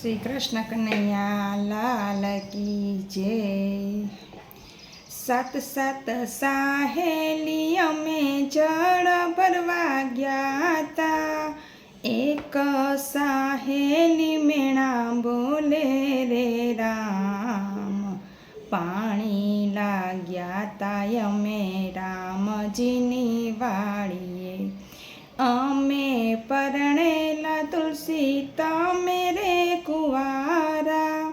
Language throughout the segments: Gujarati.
શ્રી કૃષ્ણ કનૈયા લાલ કી જય સાત સાત સાહેલી અમે જળ ભરવા ગયા હતા એક સાહેલી મેણા બોલે રે રામ. પાણી લાગ્યા તા અમે રામજીની વાડીએ. અમે પરણેલા તુલસી તમે રે કુવારા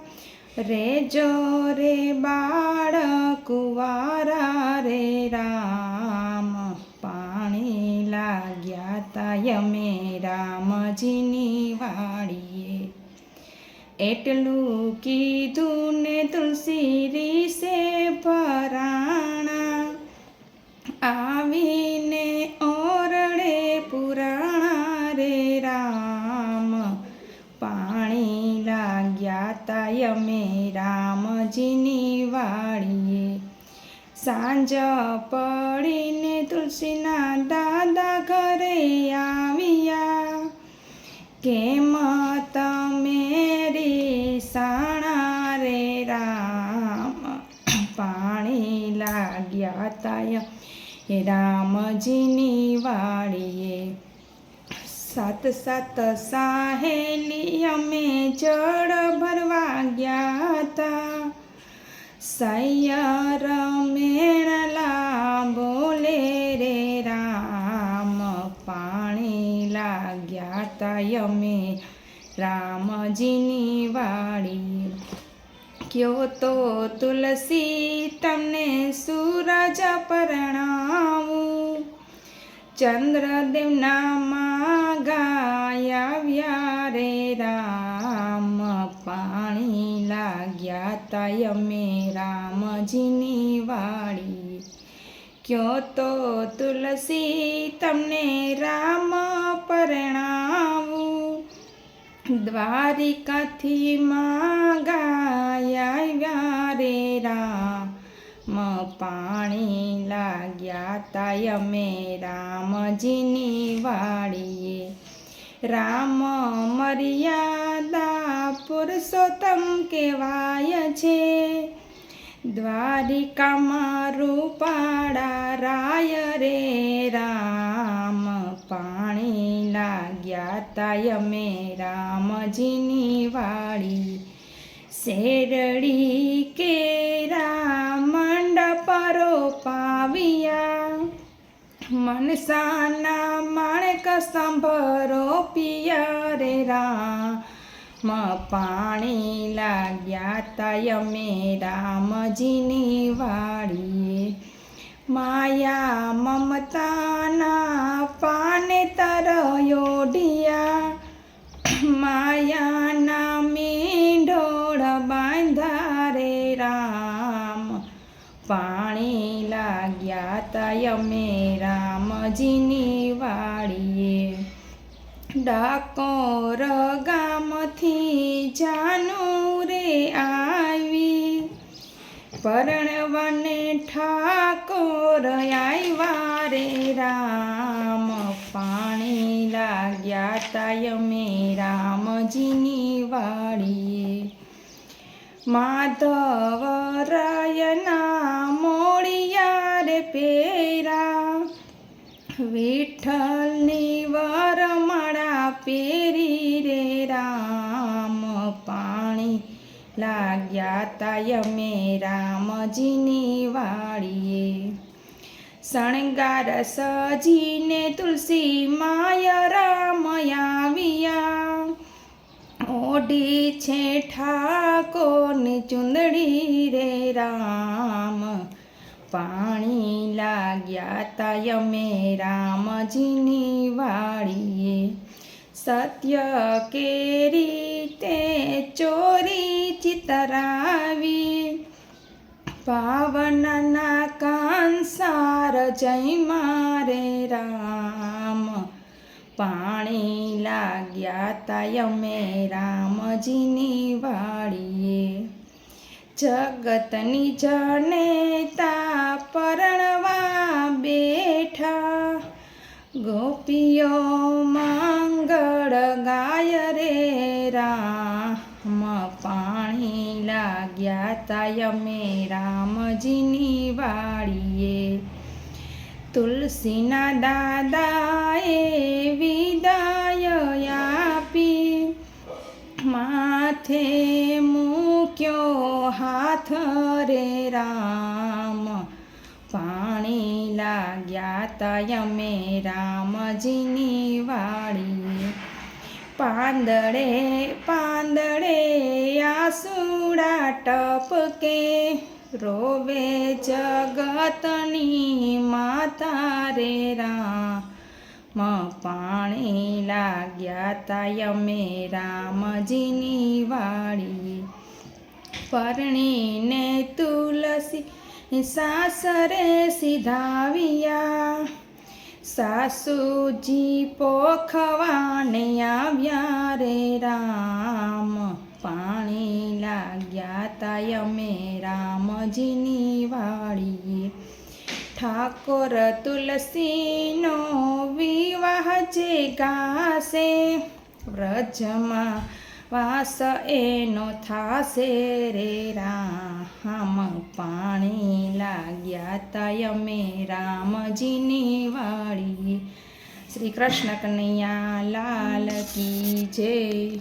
રેજો રે બાળ કુવારા રે રામ પાણી લાગ્યા તાય મે રામજીની વાડીએ. એટલું કીધું ને તુલસી લાગ્યા અમે રામજીની વાળીએ. સાંજ પડીને તુલસીના દાદા ઘરે આવ્યા. કેમ તમે રે સાણા રે રામ? પાણી લાગ્યા તાય રામજીની સાત સાત સાહેલી અમે જળ ભરવા ગયા હતા સૈયર મેળલા બોલે રે રામ, પાણી લાગ્યા હતા અમે રામજીની વાડી. કયો તો તુલસી તમને સૂરજ પરણાવું? ચંદ્રદેવના માં ગાયા રે રામ પાણી લાગ્યા તાય અમે રામજીની વાડી. ક્યો તો તુલસી તમને રામ પરણાવું? દ્વારિકાથી માં ગાયા રે રામ પાણી લાગ્યા તાય અમે રામજીની વાડીએ. રામ મર્યાદા પુરુષોત્તમ કહેવાય છે. દ્વારિકામાં રૂપાળા રાય રે રામ પાણી લાગ્યા તાય અમે રામજીની વાડી. શેરડી મંડપ રોપાવ્યા મનસાના માણેક સંભરો પિયા રે રામ પાણી લાગ્યા તાય મે રામજીની વાડીએ. માયા મમતાના પાને તરયો તરયોડિયા માયાના તાય રામજીની વાડીએ. ડાકોર ગામથી જાનો રે આવી. પરણવને ઠાકોર આવ્યા રે રામ. પાણી લાગ્યા તાય અમે રામજીની વાડીએ. માધવ રાયના વિઠ્ઠલની વરમાળા પેરી રે રામ પાણી લાગ્યા તાય મે રામજીની વાળીએ શણગાર સજીને તુલસી માય રામ આવ્યા. ઓઢી છે ઠાકોરની ચુંદડી રે રામ. પાણી લાગ્યા તાય મે રામજીની વાળીએ. સત્ય કેરી તે ચોરી ચિતરાવી. પાવનના કાંસાર જય મારે રામ. પાણી લાગ્યા તાય મે રામજીની વાડીએ જગતની જનેતા પરણવા બેઠા. ગોપીઓ માંગળ ગાય રે રામ પાણી લાગ્યા તાય મે રામજીની વાડીએ. તુલસીના દાદાએ વિદાય આપી. માથે મૂક્યો હાથ રે રામ. પાણી લાગ્યા તા મે રામજીની વાળી પાંદડે પાંદડે આસુડા ટપકે. રોવે જગતની માતા રે રામ. પાણી લાગ્યા તા મે રામજીની વાડી. પરણીને તુલસી, સાસરે સીધાવ્યા. સાસુજી પોખવાને આવ્યા રે રામ, પાણી લાગ્યા તા અમે રામજીની વાળી ઠાકોર તુલસીનો વિવાહ જે ગાશે, વ્રજમાં વાસ એનો થાશે રે રામ. પાણી લાગ્યા તા અમે રામજીની વાળી શ્રી કૃષ્ણ કનૈયા લાલ કી જય.